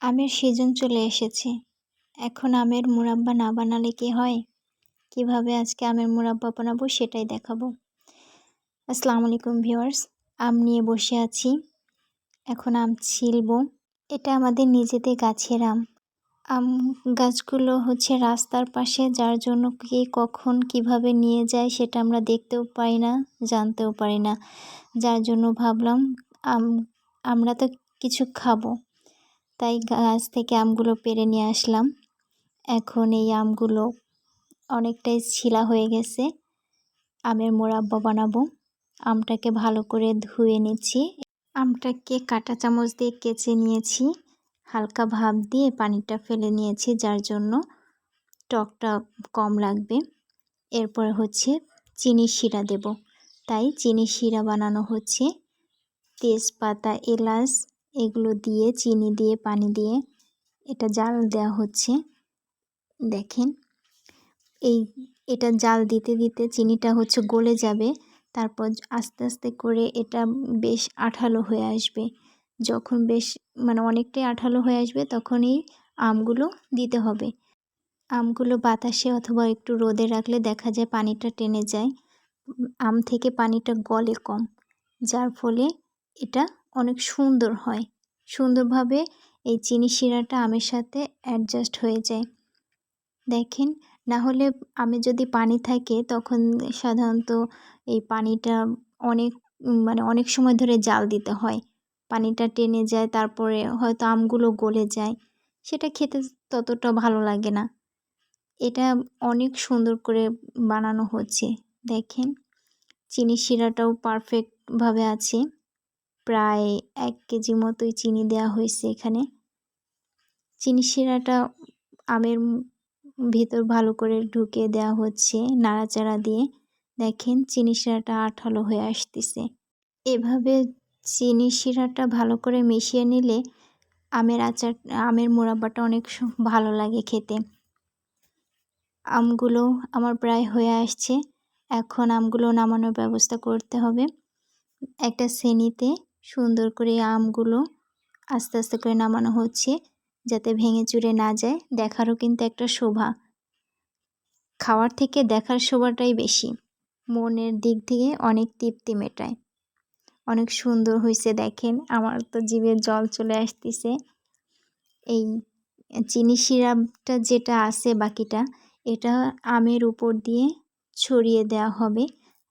আমের সিজন চলে এসেছে। এখন আমের মুরাব্বা না বানালে কি হয়? কীভাবে আজকে আমের মুরাব্বা বানাবো সেটাই দেখাবো। আসসালামু আলাইকুম ভিউয়ার্স, আম নিয়ে বসে আছি। এখন আম ছিলবো। এটা আমাদের নিজেদের গাছের আম। আম গাছগুলো হচ্ছে রাস্তার পাশে, যার জন্য কে কখন কীভাবে নিয়ে যায় সেটা আমরা দেখতেও পাই না, জানতেও পারি না। যার জন্য ভাবলাম, আম, আমরা তো কিছু খাব। তাই গাছ থেকে আমগুলো পেরে নিয়ে আসলাম। এখন এই আমগুলো অনেকটাই ছিলা হয়ে গেছে। আমের মোরাব্বা বানাবো। আমটাকে ভালো করে ধুয়ে নিচ্ছি। আমটাকে কাটা চামচ দিয়ে কেচে নিয়েছি। হালকা ভাব দিয়ে পানিটা ফেলে নিয়েছি, যার জন্য টকটা কম লাগবে। এরপর হচ্ছে চিনি শিরা দেব। তাই চিনি শিরা বানানো হচ্ছে। তেজপাতা, এলাচ এগুলো দিয়ে, চিনি দিয়ে, পানি দিয়ে এটা জাল দেওয়া হচ্ছে। দেখেন, এই, এটা জাল দিতে দিতে চিনিটা হচ্ছে গলে যাবে। তারপর আস্তে আস্তে করে এটা বেশ আঠালো হয়ে আসবে। যখন বেশ মানে অনেকটাই আঠালো হয়ে আসবে তখন এই আমগুলো দিতে হবে। আমগুলো বাতাসে অথবা একটু রোদে রাখলে দেখা যায় পানিটা টেনে যায়। আম থেকে পানিটা গলে কম। যার ফলে এটা অনেক সুন্দর হয়। সুন্দরভাবে এই চিনি শিরাটা আমের সাথে অ্যাডজাস্ট হয়ে যায়। দেখেন, না হলে আমে যদি পানি থাকে, তখন সাধারণত এই পানিটা অনেক মানে অনেক সময় ধরে জাল দিতে হয়। পানিটা টেনে যায়, তারপরে হয়তো আমগুলো গলে যায়। সেটা খেতে ততটা ভালো লাগে না। এটা অনেক সুন্দর করে বানানো হচ্ছে। দেখেন, চিনি শিরাটাও পারফেক্টভাবে আছে। প্রায় এক কেজি মতোই চিনি দেওয়া হয়েছে এখানে। চিনি শিরাটা আমের ভিতর ভালো করে ঢুকে দেওয়া হচ্ছে নাড়াচাড়া দিয়ে। দেখেন চিনি শিরাটা আঠালো হয়ে আসতেছে। এভাবে চিনি শিরাটা ভালো করে মিশিয়ে নিলে আমের আচার, আমের মোরাব্বাটা অনেক ভালো লাগে খেতে। আমগুলো আমার প্রায় হয়ে আসছে। এখন আমগুলো নামানোর ব্যবস্থা করতে হবে। একটা শ্রেণীতে সুন্দর করে আমগুলো আস্তে আস্তে করে নামানো হচ্ছে যাতে ভেঙে চুরে না যায়। দেখারও কিন্তু একটা শোভা। খাওয়ার থেকে দেখার শোভাটাই বেশি। মনের দিক থেকে অনেক তৃপ্তি মেটায়। অনেক সুন্দর হয়েছে দেখেন। আমার তো জিভে জল চলে আসতেছে। এই চিনি সিরাপটা যেটা আছে বাকিটা, এটা আমের উপর দিয়ে ছড়িয়ে দেওয়া হবে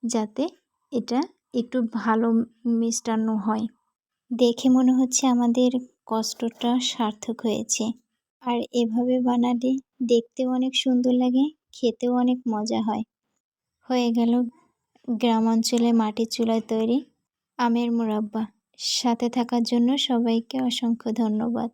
যাতে এটা একটু ভালো মিষ্টান্ন হয়। দেখে মনে হচ্ছে আমাদের কষ্টটা সার্থক হয়েছে। আর এভাবে বানালে দেখতেও অনেক সুন্দর লাগে, খেতেও অনেক মজা হয়। হয়ে গেল গ্রামাঞ্চলে মাটির চুলায় তৈরি আমের মুরাব্বা। সাথে থাকার জন্য সবাইকে অসংখ্য ধন্যবাদ।